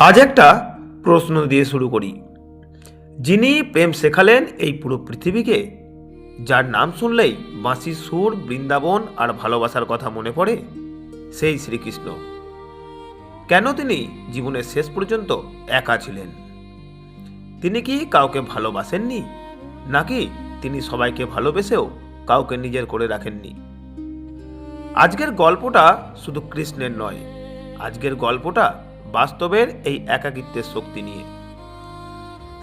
আজ একটা প্রশ্ন দিয়ে শুরু করি। যিনি প্রেম শেখালেন এই পুরো পৃথিবীকে, যার নাম শুনলেই বাঁশির সুর, বৃন্দাবন আর ভালোবাসার কথা মনে পড়ে, সেই শ্রীকৃষ্ণ। কেন তিনি জীবনের শেষ পর্যন্ত একা ছিলেন? তিনি কি কাউকে ভালোবাসেননি, নাকি তিনি সবাইকে ভালোবেসেও কাউকে নিজের করে রাখেননি? আজকের গল্পটা শুধু কৃষ্ণের নয়, আজকের গল্পটা বাস্তবের এই একাকিত্বের শক্তি নিয়ে।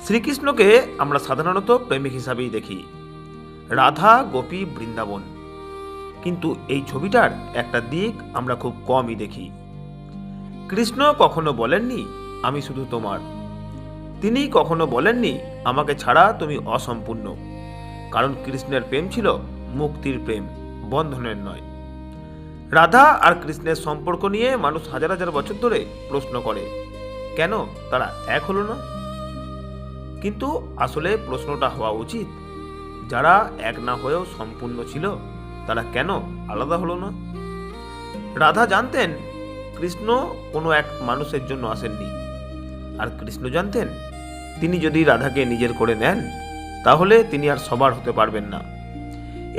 শ্রীকৃষ্ণকে আমরা সাধারণত প্রেমিক হিসাবেই দেখি। রাধা, গোপী, বৃন্দাবন। কিন্তু এই ছবিটার একটা দিক আমরা খুব কমই দেখি। কৃষ্ণ কখনো বলেননি, আমি শুধু তোমার তিনি কখনো বলেননি, আমাকে ছাড়া তুমি অসম্পূর্ণ কারণ কৃষ্ণের প্রেম ছিল মুক্তির প্রেম, বন্ধনের নয়। রাধা আর কৃষ্ণের সম্পর্ক নিয়ে মানুষ হাজার হাজার বছর ধরে প্রশ্ন করে। কেন? তারা এক হলো না। কিন্তু আসলে প্রশ্নটা হওয়া উচিত। যারা এক না হয়েও সম্পূর্ণ ছিল, তারা কেন আলাদা হলো না? রাধা জানতেন কৃষ্ণ কোনো এক মানুষের জন্য আসেননি। আর কৃষ্ণ জানতেন, তিনি যদি রাধাকে নিজের করে নেন, তাহলে তিনি আর সবার হতে পারবেন না।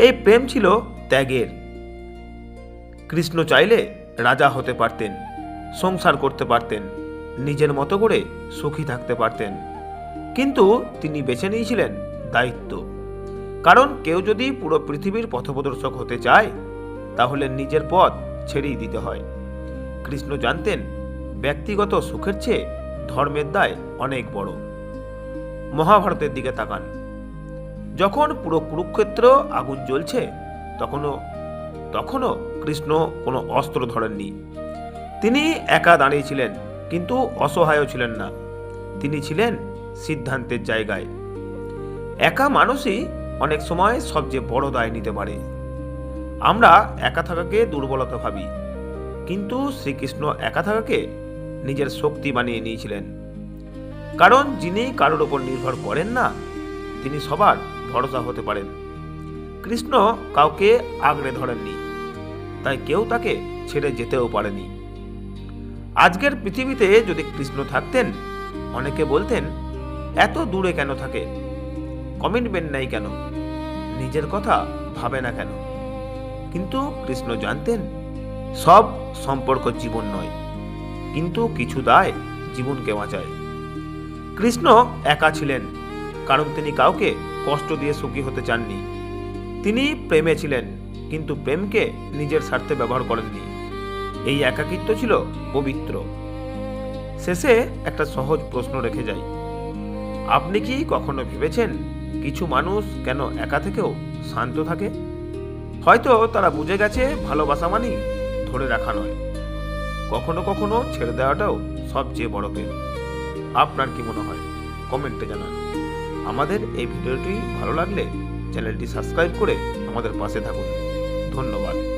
এই প্রেম ছিল ত্যাগের। কৃষ্ণ চাইলে রাজা হতে পারতেন, সংসার করতে পারতেন, নিজের মতো করে সুখী থাকতে পারতেন। কিন্তু তিনি বেছে নিয়েছিলেন দায়িত্ব। কারণ কেউ যদি পুরো পৃথিবীর পথপ্রদর্শক হতে চায়, তাহলে নিজের পথ ছেড়েই দিতে হয়। কৃষ্ণ জানতেন, ব্যক্তিগত সুখের চেয়ে ধর্মের দায় অনেক বড়। মহাভারতের দিকে তাকান। যখন পুরো কুরুক্ষেত্র আগুন জ্বলছে, তখনও তখনও কৃষ্ণ কোনো অস্ত্র ধরেননি। তিনি একা দাঁড়িয়েছিলেন কিন্তু অসহায়ও ছিলেন না। তিনি ছিলেন সিদ্ধান্তের জায়গায়। একা মানুষই অনেক সময় সবচেয়ে বড় দায় নিতে পারে। আমরা একা থাকাকে দুর্বলতা ভাবি, কিন্তু শ্রীকৃষ্ণ একা থাকাকে নিজের শক্তি বানিয়ে নিয়েছিলেন। কারণ যিনি কারোর ওপর নির্ভর করেন না, তিনি সবার ভরসা হতে পারেন। কৃষ্ণ কাউকে আগড়ে ধরেননি। তাই কেউ তাকে ছেড়ে যেতেও পারেনি। আজকের পৃথিবীতে যদি কৃষ্ণ থাকতেন, অনেকে বলতেন, এত দূরে কেন থাকে? কমিটমেন্ট নাই কেন? নিজের কথা ভাবে না কেন? কিন্তু কৃষ্ণ জানতেন, সব সম্পর্ক জীবন নয়, কিন্তু কিছু দায় জীবনকে বাঁচায়। কৃষ্ণ একা ছিলেন, কারণ তিনি কাউকে কষ্ট দিয়ে সুখী হতে চাননি। তিনি প্রেমে ছিলেন কিন্তু প্রেমকে নিজের স্বার্থে ব্যবহার করেননি। এই একাকিত্ব ছিল পবিত্র। শেষে একটা সহজ প্রশ্ন রেখে যাই। আপনি কি কখনো ভেবেছেন কিছু মানুষ কেন একা থেকেও শান্ত থাকে? হয়তো তারা বুঝে গেছে ভালোবাসা মানি ধরে রাখা নয়। কখনো কখনো ছেড়ে দেওয়াটাও সবচেয়ে বড় প্রেম। আপনার কি মনে হয়? কমেন্টে জানান। আমাদের এই ভিডিওটি ভালো লাগলে চ্যানেলটি সাবস্ক্রাইব করে আমাদের পাশে থাকুন। ধন্যবাদ।